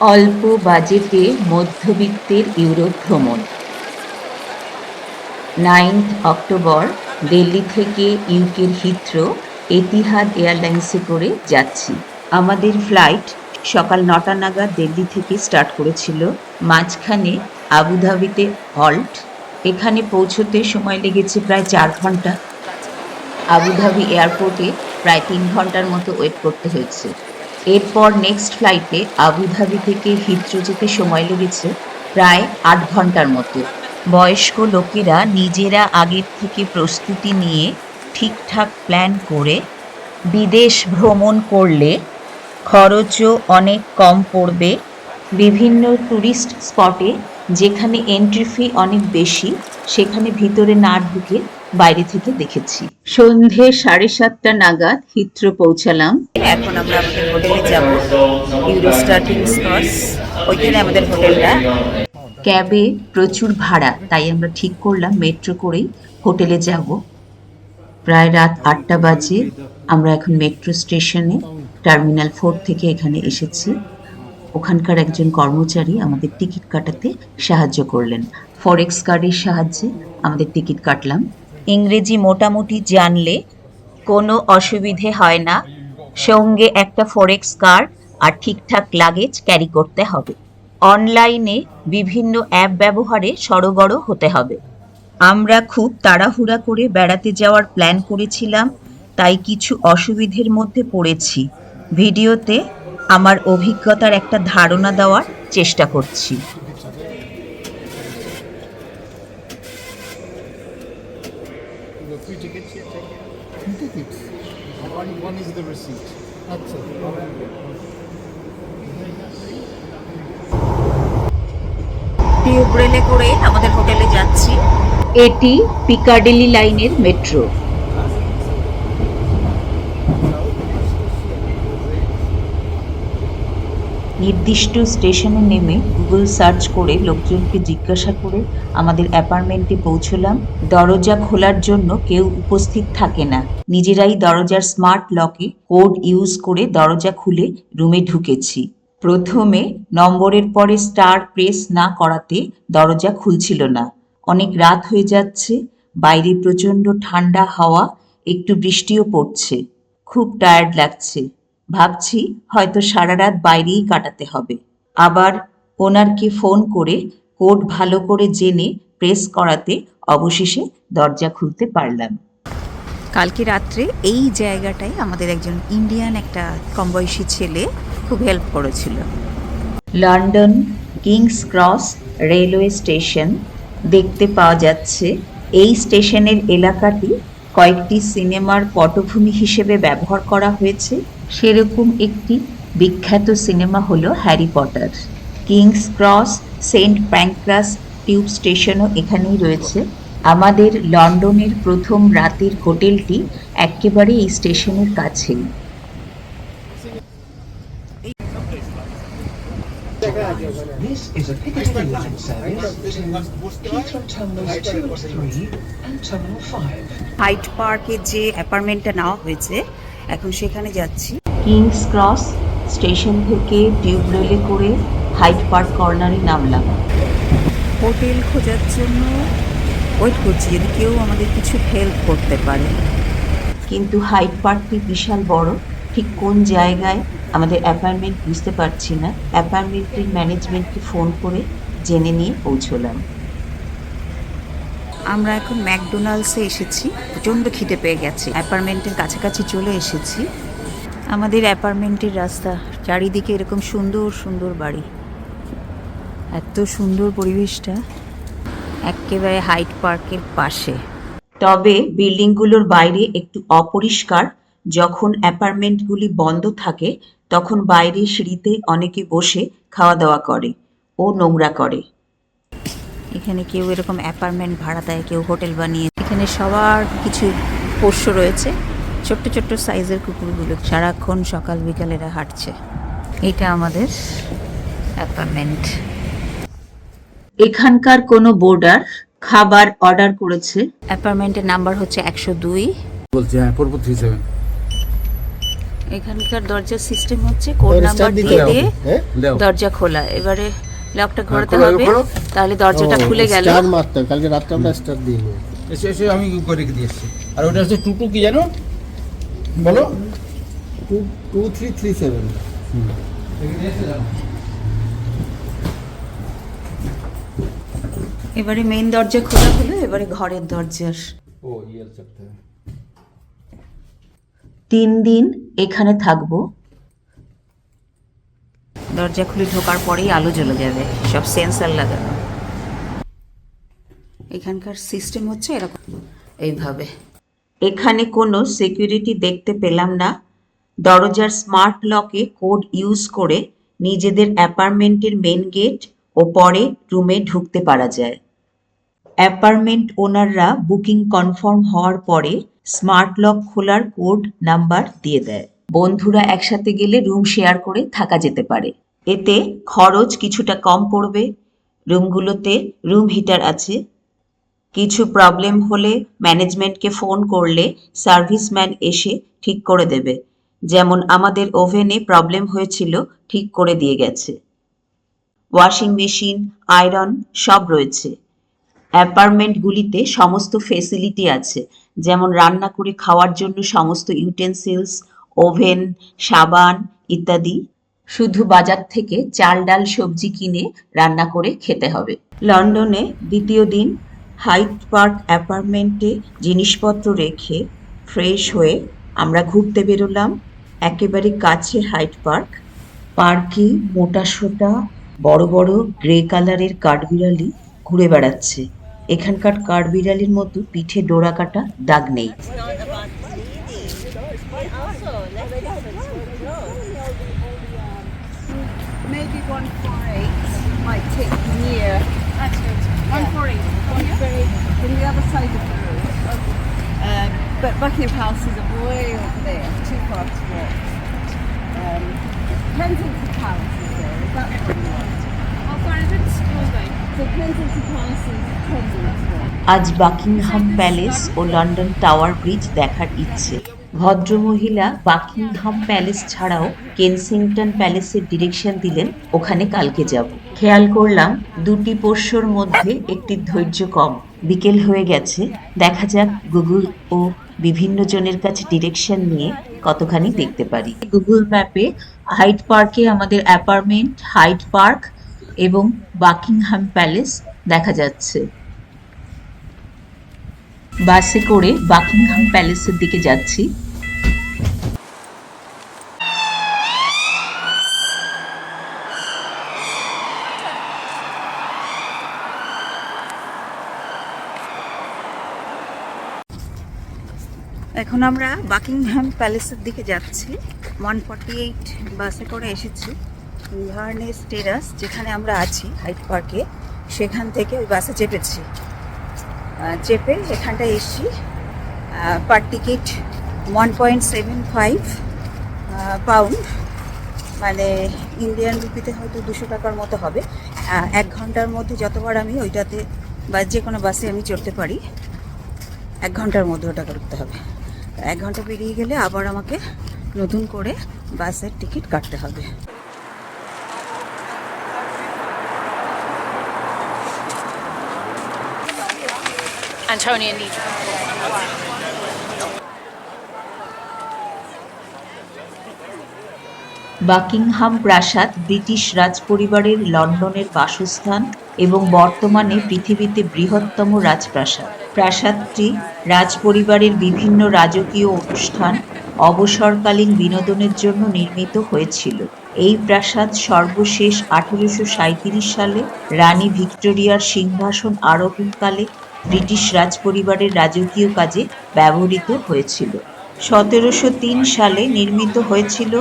অল্প বাজেটে মধ্যবিত্তের ইউরোপ ভ্রমণ। নাইন্থ অক্টোবর, দিল্লি থেকে ইউকের হিথ্রো এতিহাদ এয়ারলাইন্সে করে যাচ্ছি। আমাদের ফ্লাইট সকাল নটা নাগাদ দিল্লি থেকে স্টার্ট করেছিল। মাঝখানে আবুধাবিতে হল্ট। এখানে পৌঁছতে সময় লেগেছে প্রায় চার ঘণ্টা। আবুধাবি এয়ারপোর্টে প্রায় তিন ঘণ্টার মতো ওয়েট করতে হয়েছে। এরপর নেক্সট ফ্লাইটে আবুধাবি থেকে হিথ্রো যেতে সময় লেগেছে প্রায় আট ঘণ্টার মতো। বয়স্ক লোকেরা নিজেরা আগের থেকে প্রস্তুতি নিয়ে ঠিকঠাক প্ল্যান করে বিদেশ ভ্রমণ করলে খরচও অনেক কম পড়বে। বিভিন্ন ট্যুরিস্ট স্পটে যেখানে এন্ট্রি ফি অনেক বেশি, সেখানে ভিতরে না ঢুকে বাইরে থেকে দেখেছি। সন্ধে সাড়ে সাতটা নাগাদ হিত্র পৌঁছালাম। এখন আমরা আমাদের হোটেলে যাব ইউরোস্টার কিংস ওইখানে আমাদের হোটেলটা ক্যাবে প্রচুর ভাড়া তাই আমরা ঠিক করলাম মেট্রো করেই হোটেলে যাব। প্রায় রাত আটটা বাজে আমরা এখন মেট্রো স্টেশনে টার্মিনাল ফোর থেকে এখানে এসেছি। ওখানকার একজন কর্মচারী আমাদের টিকিট কাটাতে সাহায্য করলেন। ফরেক্স কার্ডের সাহায্যে আমাদের টিকিট কাটলাম। ইংরেজি মোটামুটি জানলে কোনো অসুবিধে হয় না। সঙ্গে একটা ফরেক্স কার্ড আর ঠিকঠাক লাগেজ ক্যারি করতে হবে। অনলাইনে বিভিন্ন অ্যাপ ব্যবহারে সড়গড় হতে হবে। আমরা খুব তাড়াহুড়া করে বেড়াতে যাওয়ার প্ল্যান করেছিলাম, তাই কিছু অসুবিধের মধ্যে পড়েছি। ভিডিওতে আমার অভিজ্ঞতার একটা ধারণা দেওয়ার চেষ্টা করছি। এটি পিকাডেলি লাইনের মেট্রো। নির্দিষ্ট স্টেশনে নেমে গুগল সার্চ করে লোকজনকে জিজ্ঞাসা করে আমাদের অ্যাপার্টমেন্টে পৌঁছলাম। দরজা খোলার জন্য কেউ উপস্থিত থাকে না। নিজেরাই দরজার স্মার্ট লকে কোড ইউজ করে দরজা খুলে রুমে ঢুকেছি। প্রথমে নম্বরের পরে স্টার প্রেস না করাতে দরজা খুলছিল না। অনেক রাত হয়ে যাচ্ছে বাইরে প্রচণ্ড ঠান্ডা হাওয়া একটু বৃষ্টিও পড়ছে। খুব টায়ার্ড লাগছে। ভাবছি হয়তো সারা রাত বাইরেই কাটাতে হবে। আবার ওনারকে ফোন করে কোড ভালো করে জেনে প্রেস করাতে অবশেষে দরজা খুলতে পারলাম। কালকে রাত্রে এই জায়গাটায় আমাদের একজন ইন্ডিয়ান একটা কম বয়সী ছেলে খুব হেল্প করেছিল। London Kings Cross railway station. দেখতে পাওয়া যাচ্ছে, এই স্টেশনের এলাকাটি কয়েকটি সিনেমার পটভূমি হিসেবে ব্যবহার করা হয়েছে। সেরকম একটি বিখ্যাত সিনেমা হলো Harry Potter. Kings Cross, St Pancras tube স্টেশনও এখানেই রয়েছে। আমাদের লন্ডনের প্রথম রাতের হোটেলটি একেবারে এই স্টেশনের কাছেই। This is a Piccadilly line service. To Heathrow Terminals 2 and 3 and Terminal 5. Hyde পার্কে যে অ্যাপার্টমেন্টটা নেওয়া হয়েছে এখন সেখানে যাচ্ছি। কিংস ক্রস স্টেশন থেকে টিউব রেলে করে হাইট পার্ক কর্নারে নামলাম। হোটেল খোঁজার জন্য ওয়েট করছি যদি কেউ আমাদের কিছু হেল্প করতে পারে। কিন্তু হাইট পার্কটি বিশাল বড়? ঠিক কোন জায়গায়? আমাদের অ্যাপার্টমেন্ট বুঝতে পারছি না। অ্যাপার্টমেন্টের ম্যানেজমেন্টকে ফোন করে জেনে নিয়ে পৌঁছলাম। আমরা এখন ম্যাকডোনাল্ডসে এসেছি। প্রচণ্ড খিদে পেয়ে গেছে। অ্যাপার্টমেন্টের কাছাকাছি চলে এসেছি। আমাদের অ্যাপার্টমেন্টের রাস্তা চারিদিকে এরকম সুন্দর সুন্দর বাড়ি। এত সুন্দর পরিবেশটা একেবারে হাইট পার্কের পাশে। তবে বিল্ডিংগুলোর বাইরে একটু অপরিষ্কার যখন অ্যাপার্টমেন্টগুলি বন্ধ থাকে তখন বাইরে সিঁড়িতে অনেকে বসে খাওয়া দাওয়া করে ও নোংরা করে। এখানে কেউ এরকম অ্যাপার্টমেন্ট ভাড়া দেয় কেউ হোটেল বানিয়ে। এখানে সবার কিছু পোষ্য রয়েছে ছোট্ট ছোট্ট সাইজের কুকুরগুলো। সারাক্ষণ সকাল বিকালেরা হাঁটছে। এটা আমাদের অ্যাপার্টমেন্ট। এখানকার কোনো বোর্ডার খাবার অর্ডার করেছে? অ্যাপার্টমেন্টের নাম্বার হচ্ছে একশো দুই। বলছি হ্যাঁ থ্রি সেভেন এখানকার দরজার সিস্টেম হচ্ছে কোড নাম্বার দিয়ে দিয়ে হ্যাঁ? দরজা খোলা। এবারে লকটা হ্যাঁ, ঘোরাতে হবে তাহলে দরজাটা খুলে গেল। স্টার মারতে কালকে রাতে আমরা স্টার দিই এসে এসে আমি কি করে দিয়ে আসছি। আর ওটা হচ্ছে টুটু কি জানো? বলো। Two two three three seven. এবারে মেইন দরজা খোলা হলো এবারে ঘরের দরজার। ও ইয়ে তিন দিন এখানে থাকব। দরজা খুলে ঢোকার পরেই আলো জ্বলে যাবে। সব সেন্সার লাগানো। এখানকার সিস্টেম হচ্ছে এরকম। এইভাবে। এখানে কোনো সিকিউরিটি দেখতে পেলাম না। দরজার স্মার্ট লকে কোড ইউজ করে নিজেদের অ্যাপার্টমেন্টের মেন গেট ও পরে রুমে ঢুকতে পারা যায়। অ্যাপার্টমেন্ট ওনাররা বুকিং কনফার্ম হওয়ার পরে স্মার্ট লক খোলার কোড নাম্বার দিয়ে দেয়। বন্ধুরা একসাথে গেলে রুম শেয়ার করে থাকা যেতে পারে। এতে খরচ কিছুটা কম পড়বে। রুমগুলোতে রুম হিটার আছে। কিছু প্রবলেম হলে ম্যানেজমেন্টকে ফোন করলে সার্ভিসম্যান এসে ঠিক করে দেবে। যেমন আমাদের ওভেনে প্রবলেম হয়েছিল, ঠিক করে দিয়ে গেছে। ওয়াশিং মেশিন আয়রন সব রয়েছে। অ্যাপার্টমেন্টগুলিতে সমস্ত ফেসিলিটি আছে। যেমন রান্না করে খাওয়ার জন্য সমস্ত ইউটেন্সিলস ওভেন, সাবান ইত্যাদি। শুধু বাজার থেকে চাল, ডাল, সবজি কিনে রান্না করে খেতে হবে। লন্ডনে দ্বিতীয় দিন হাইট পার্ক অ্যাপার্টমেন্টে জিনিসপত্র রেখে ফ্রেশ হয়ে আমরা ঘুরতে বেরোলাম একেবারে কাছে হাইট পার্ক। পার্কে মোটা সোটা, বড় বড় গ্রে কালারের কাঠবিড়ালি ঘুরে বেড়াচ্ছে। এখানকার কাঠবিড়ালির মতো পিঠে ডোরা কাটা দাগ নেই। maybe one four eight might take you near. One four eight. One four eight. On the other side of the road. Um, but Buckingham House is way over there, too far to walk. Um, Kensington Palace is there. Is that the one you want? How far is it? Scroll So Kensington Palace is ten minutes walk. আজ Buckingham Palace ও London Tower Bridge দেখার ইচ্ছে ভদ্রমহিলা Buckingham Palace ছাড়াও Kensington প্যালেসের direction দিলেন, ওখানে কালকে যাব। খেয়াল করলাম, দুটি পোষ্যর মধ্যে একটি ধৈর্য কম। বিকেল হয়ে গেছে, দেখা যাক গুগল ও বিভিন্ন জনের কাছে ডিরেকশন নিয়ে কতখানি দেখতে পারি। গুগল ম্যাপে হাইট পার্কে আমাদের অ্যাপার্টমেন্ট হাইট পার্ক এবং বাকিংহাম প্যালেস দেখা যাচ্ছে। বাসে করে বাকিংহাম প্যালেসের দিকে যাচ্ছি। এখন আমরা বাকিংহাম প্যালেসের দিকে যাচ্ছি। ওয়ান ফর্টি এইট বাসে করে এসেছি। ইভারনেস টেরাস যেখানে আমরা আছি হাইট পার্কে, সেখান থেকে ওই বাসে চেপেছি। চেপে এখানটায় এসছি। Per ticket one point seven five pound মানে ইন্ডিয়ান রুপিতে হয়তো দুশো টাকার মতো হবে। এক ঘণ্টার মধ্যে যতবার আমি ওইটাতে বা যে কোনো বাসে আমি চড়তে পারি, এক ঘণ্টার মধ্যে ওটা করতে হবে। এক ঘণ্টা পেরিয়ে গেলে আবার আমাকে নতুন করে বাসের টিকিট কাটতে হবে। Antonia Needham. বাকিংহাম প্রাসাদ ব্রিটিশ রাজপরিবারের লন্ডনের বাসস্থান এবং বর্তমানে পৃথিবীতে বৃহত্তম রাজপ্রাসাদ প্রাসাদটি রাজপরিবারের বিভিন্ন রাজকীয় অনুষ্ঠান, অবসরকালীন বিনোদনের জন্য নির্মিত হয়েছিল এই প্রাসাদ সর্বশেষ আঠেরোশো সাঁইত্রিশ সালে রানী ভিক্টোরিয়ার সিংহাসন আরোহণকালে ব্রিটিশ রাজ পরিবারের রাজকীয় কাজে ব্যবহৃত হয়েছিল। সতেরোশো তিন সালে নির্মিত হয়েছিল।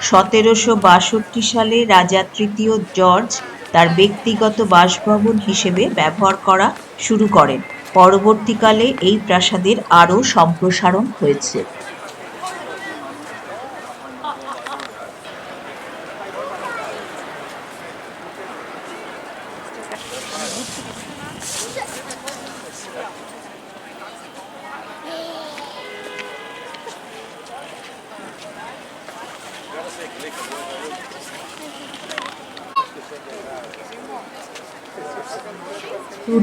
সতেরোশো বাষট্টি সালে রাজা তৃতীয় জর্জ তার ব্যক্তিগত বাসভবন হিসেবে ব্যবহার করা শুরু করেন। পরবর্তীকালে এই প্রাসাদের আরও সম্প্রসারণ হয়েছে।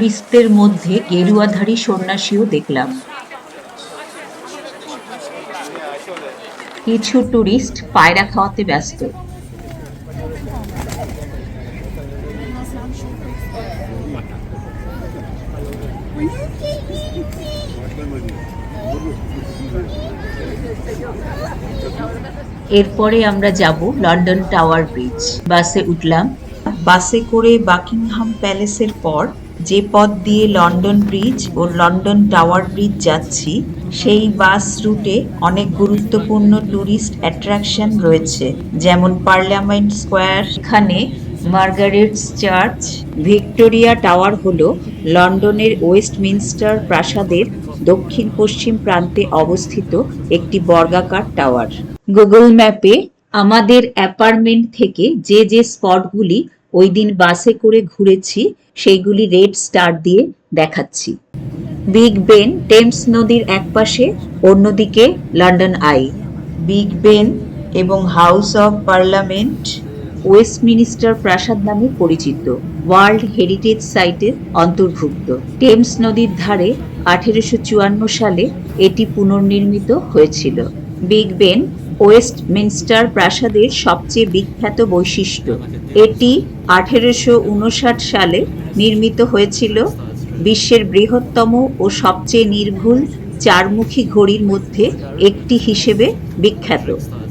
টুরিস্টদের মধ্যে গেরুয়াধারী সন্ন্যাসীও দেখলাম। কিছু টুরিস্ট পায়রা খাওয়াতে ব্যস্ত। এরপরে আমরা যাব লন্ডন টাওয়ার ব্রিজ। বাসে উঠলাম। বাসে করে বাকিংহাম প্যালেসের পর যে পথ দিয়ে লন্ডন ব্রিজ ও লন্ডন টাওয়ার ব্রিজ যাচ্ছি, সেই বাস রুটে অনেক গুরুত্বপূর্ণ ট্যুরিস্ট অ্যাট্রাকশন রয়েছে, যেমন পার্লামেন্ট স্কোয়ার, এখানে মার্গারেটস চার্চ, ভিক্টোরিয়া টাওয়ার হল লন্ডনের ওয়েস্টমিনস্টার প্রাসাদের দক্ষিণ পশ্চিম প্রান্তে অবস্থিত একটি বর্গাকার টাওয়ার। গুগল ম্যাপে আমাদের অ্যাপার্টমেন্ট থেকে যে যে স্পটগুলি ওই দিন বাসে করে ঘুরেছি, সেইগুলি রেড স্টার দিয়ে দেখাচ্ছি। বিগ বেন টেমস নদীর একপাশে, অন্যদিকে লন্ডন আই। বিগ বেন এবং হাউস অফ পার্লামেন্ট ওয়েস্টমিনিস্টার প্রাসাদ নামে পরিচিত। ওয়ার্ল্ড হেরিটেজ সাইটের অন্তর্ভুক্ত। টেমস নদীর ধারে আঠেরোশো চুয়ান্ন সালে এটি পুনর্নির্মিত হয়েছিল। বিগ বেন ওয়েস্টমিনস্টার প্রাসাদের সবচেয়ে বিখ্যাত বৈশিষ্ট্য, এটি আঠেরোশো উনষাট সালে নির্মিত হয়েছিল বিশ্বের বৃহত্তম ও সবচেয়ে নির্ভুল চারমুখী ঘড়ির মধ্যে একটি হিসেবে বিখ্যাত।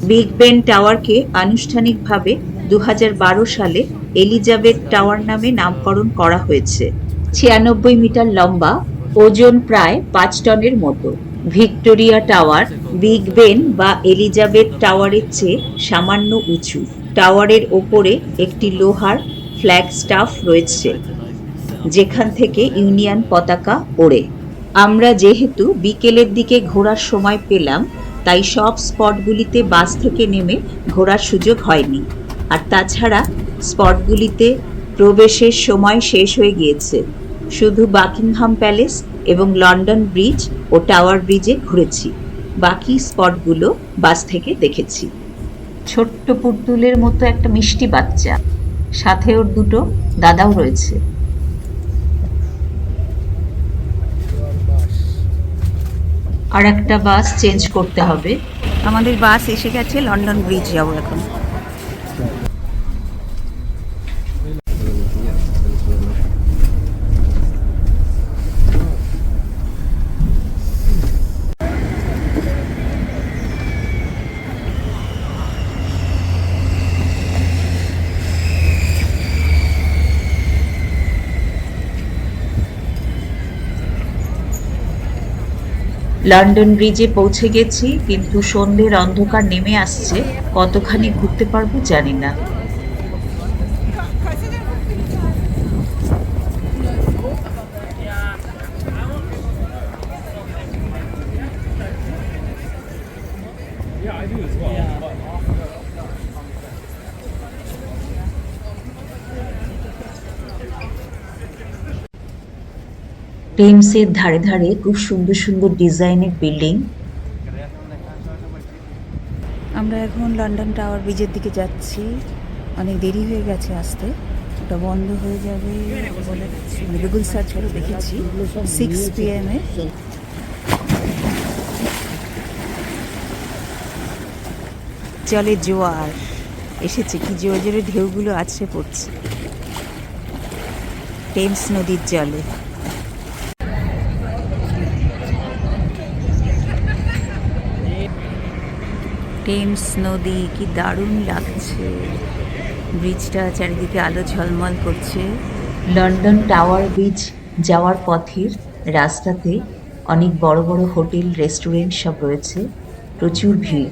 বিগ বেন টাওয়ারকে আনুষ্ঠানিকভাবে দু হাজার বারো সালে এলিজাবেথ টাওয়ার নামে নামকরণ করা হয়েছে। ছিয়ানব্বই মিটার লম্বা, ওজন প্রায় পাঁচ টনের মতো। ভিক্টোরিয়া টাওয়ার বিগ বেন বা এলিজাবেথ টাওয়ারের চেয়ে সামান্য উঁচু। টাওয়ারের ওপরে একটি লোহার ফ্ল্যাগ স্টাফ রয়েছে, যেখান থেকে ইউনিয়ন পতাকা ওড়ে। আমরা যেহেতু বিকেলের দিকে ঘোরার সময় পেলাম, তাই সব স্পটগুলিতে বাস থেকে নেমে ঘোরার সুযোগ হয়নি। আর তাছাড়া স্পটগুলিতে প্রবেশের সময় শেষ হয়ে গিয়েছে। শুধু বাকিংহাম প্যালেস এবং লন্ডন ব্রিজ ও টাওয়ার ব্রিজে ঘুরেছি। বাকি স্পটগুলো বাস থেকে দেখেছি। ছোট্ট পুতুলের মতো একটা মিষ্টি বাচ্চা। সাথে ওর দুটো দাদাও রয়েছে। আর একটা বাস চেঞ্জ করতে হবে। আমাদের বাস এসে গেছে লন্ডন ব্রিজ যাব এখন। লন্ডন ব্রিজে পৌঁছে গেছি কিন্তু সন্ধ্যের অন্ধকার নেমে আসছে। কতখানি ঘুরতে পারব জানি না। টেমসের ধারে ধারে খুব সুন্দর সুন্দর ডিজাইনের বিল্ডিং। আমরা এখন লন্ডন টাওয়ার ব্রিজের দিকে যাচ্ছি। অনেক দেরি হয়ে গেছে আসতে। ওটা বন্ধ হয়ে যাবে বলে মানে গুগল সার্চ করে দেখেছি। সিক্স পিএম এ। জলে জোয়ার। এসেছে কি জোয়ার জোরে ঢেউগুলো আছে পড়ছে। টেমস নদীর জলে। টেমস নদী, কি দারুণ লাগছে। ব্রিজটা চারিদিকে আলো ঝলমল করছে। লন্ডন টাওয়ার ব্রিজ যাওয়ার পথের রাস্তাতে অনেক বড় বড় হোটেল, রেস্টুরেন্ট সব রয়েছে। প্রচুর ভিড়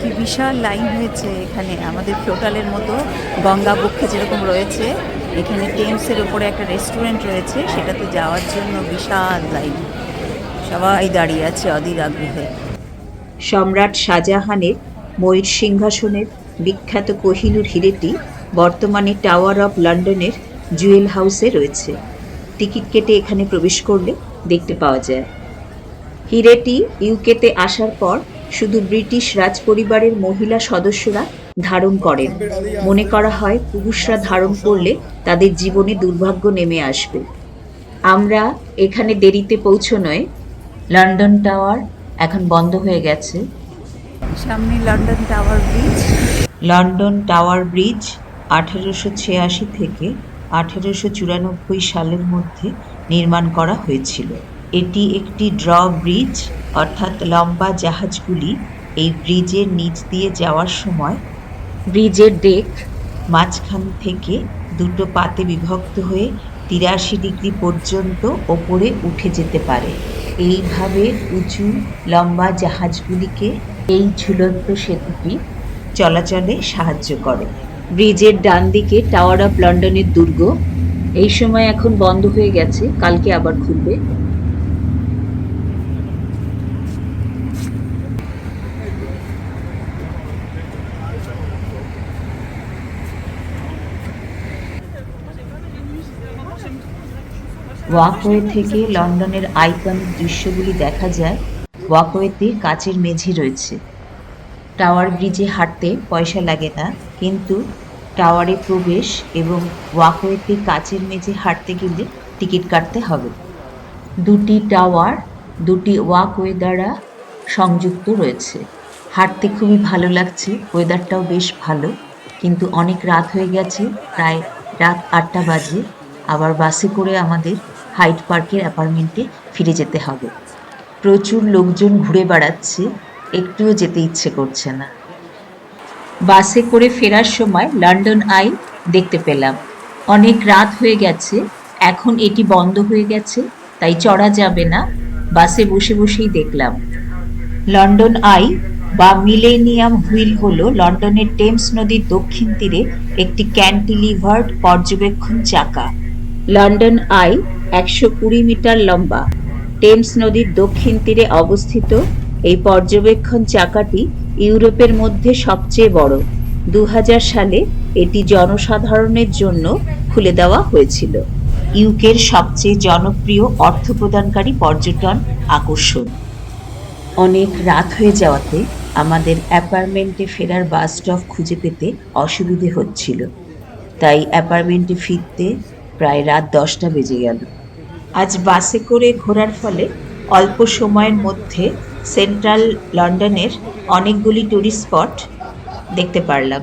কি বিশাল লাইন হয়েছে এখানে। আমাদের ফ্লোটালের মতো গঙ্গা বক্ষে যেরকম রয়েছে, এখানে টেমসের ওপরে একটা রেস্টুরেন্ট রয়েছে সেটাতে যাওয়ার জন্য বিশাল লাইন। সবাই দাঁড়িয়ে আছে অধীর আগ্রহে। সম্রাট শাহজাহানের ময়ূর সিংহাসনের বিখ্যাত কোহিনূর হিরেটি বর্তমানে টাওয়ার অফ লন্ডনের জুয়েল হাউসে রয়েছে। টিকিট কেটে এখানে প্রবেশ করলে দেখতে পাওয়া যায়। হিরেটি ইউকেতে আসার পর শুধু ব্রিটিশ রাজপরিবারের মহিলা সদস্যরা ধারণ করেন। মনে করা হয় পুরুষরা ধারণ করলে তাদের জীবনে দুর্ভাগ্য নেমে আসবে। আমরা এখানে দেরিতে পৌঁছনোয় লন্ডন টাওয়ার এখন বন্ধ হয়ে গেছে। সামনে London Tower Bridge. London Tower Bridge আঠেরোশো ছিয়াশি থেকে আঠেরোশো চুরানব্বই সালের মধ্যে নির্মাণ করা হয়েছিল। এটি একটি ড্র ব্রিজ অর্থাৎ লম্বা জাহাজগুলি এই ব্রিজের নিচ দিয়ে যাওয়ার সময় ব্রিজের ডেক মাঝখান থেকে দুটো পাতে বিভক্ত হয়ে তিরাশি ডিগ্রি পর্যন্ত ওপরে উঠে যেতে পারে। এইভাবে উঁচু লম্বা জাহাজগুলিকে এই ঝুলন্ত সেতুটি চলাচলে সাহায্য করে। ব্রিজের ডান দিকে টাওয়ার অফ লন্ডনের দুর্গ এই সময় এখন বন্ধ হয়ে গেছে কালকে আবার খুলবে। ওয়াকওয়ে থেকে লন্ডনের আইকনিক দৃশ্যগুলি দেখা যায়, ওয়াকওয়েতে কাচের মেঝে রয়েছে। টাওয়ার ব্রিজে হাঁটতে পয়সা লাগে না, কিন্তু টাওয়ারে প্রবেশ এবং ওয়াকওয়েতে কাচের মেঝে হাঁটতে গেলে টিকিট কাটতে হবে। দুটি টাওয়ার, দুটি ওয়াকওয়ে দ্বারা সংযুক্ত রয়েছে। হাঁটতে খুবই ভালো লাগছে, ওয়েদারটাও বেশ ভালো, কিন্তু অনেক রাত হয়ে গেছে, প্রায় রাত আটটা বাজে। আবার বাসে করে আমাদের হাইট পার্কের অ্যাপার্টমেন্টে ফিরে যেতে হবে। প্রচুর লোকজন ঘুরে বেড়াচ্ছে, একটুও যেতে ইচ্ছে করছে না। বাসে করে ফেরার সময় লন্ডন আই দেখতে পেলাম। অনেক রাত হয়ে গেছে, এখন এটি বন্ধ হয়ে গেছে, তাই চড়া যাবে না, বাসে বসে বসেই দেখলাম। লন্ডন আই বা মিলেনিয়াম হুইল হলো লন্ডনের টেমস নদীর দক্ষিণ তীরে একটি ক্যান্টিলিভার্ড পর্যবেক্ষণ চাকা। লন্ডন আই একশো কুড়ি মিটার লম্বা। টেমস নদীর দক্ষিণ তীরে অবস্থিত এই পর্যবেক্ষণ চাকাটি ইউরোপের মধ্যে সবচেয়ে বড়। দু হাজার সালে এটি জনসাধারণের জন্য খুলে দেওয়া হয়েছিল। ইউকের সবচেয়ে জনপ্রিয় অর্থ প্রদানকারী পর্যটন আকর্ষণ। অনেক রাত হয়ে যাওয়াতে আমাদের অ্যাপার্টমেন্টে ফেরার বাস স্টপ খুঁজে পেতে অসুবিধে হচ্ছিল। তাই অ্যাপার্টমেন্টে ফিরতে প্রায় রাত দশটা বেজে গেল। আজ বাসে করে ঘোরার ফলে অল্প সময়ের মধ্যে সেন্ট্রাল লন্ডনের অনেকগুলি টুরিস্ট স্পট দেখতে পারলাম।